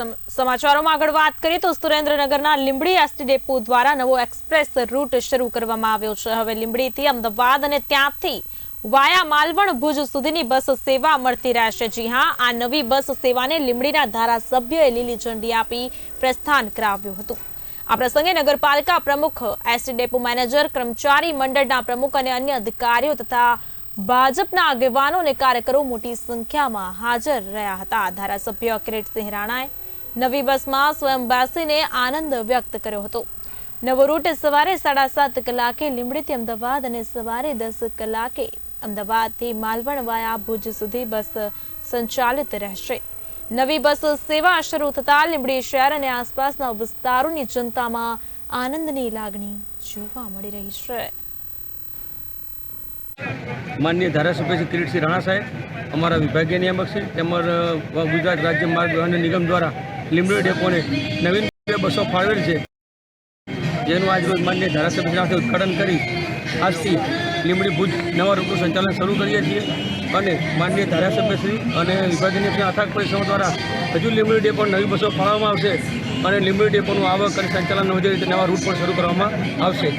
સમ- સમાચારોમાં આગળ વાત કરીએ તો સુરેન્દ્રનગરના લીંબડી એસટી ડેપો દ્વારા નવો એક્સપ્રેસ રૂટ શરૂ કરવામાં આવ્યો છે. હવે લીંબડીથી અમદાવાદ અને ત્યાંથી વાયા માલવણ ભુજ સુધીની બસ સેવા મળતી રહેશે. જી હા, આ નવી બસ સેવાને લીંબડીના ધારાસભ્યએ લીલી ઝંડી આપી પ્રસ્થાન કરાવ્યું હતું. આ પ્રસંગે નગરપાલિકા પ્રમુખ, એસટી ડેપો મેનેજર, કર્મચારી મંડળના પ્રમુખ અને અન્ય અધિકારીઓ તથા ભાજપના આગેવાનો અને કાર્યકરો મોટી સંખ્યામાં હાજર રહ્યા હતા. ધારાસભ્ય કિરીટસિંહ રાણાએ નવી બસમાં સ્વયં આનંદ વ્યક્ત કર્યો હતો. નવો રૂટ સવારે સાડા સાત કલાકે લીંબડીથી અમદાવાદ અને સવારે દસ કલાકે અમદાવાદથી માલવણ વાયા ભુજ સુધી બસ સંચાલિત રહેશે. નવી બસ સેવા શરૂ થતા લીંબડી શહેર અને આસપાસના વિસ્તારોની જનતામાં આનંદની લાગણી જોવા મળી રહી છે. માનનીય ધારાસભ્ય કિરીટસિંહ રાણા સાહેબ, અમારા વિભાગીય નિયામક છે તેમજ ગુજરાત રાજ્ય માર્ગ વાહન નિગમ દ્વારા લીંબડી ડેપોને નવીન બસો ફાળવેલ છે. જેનું આજરોજ માનનીય ધારાસભ્ય સાથે ઉદઘાટન કરી આજથી લીંબડી ભુજ નવા રૂટનું સંચાલન શરૂ કરીએ છીએ. અને માનનીય ધારાસભ્યશ્રી અને નિયામકના અથાગ પરિશ્રમો દ્વારા હજુ લીમડી ડેપો નવી બસો ફાળવવામાં આવશે. અને લીમડી ડેપોનું આવક અને સંચાલન વધે રીતે નવા રૂટ પણ શરૂ કરવામાં આવશે.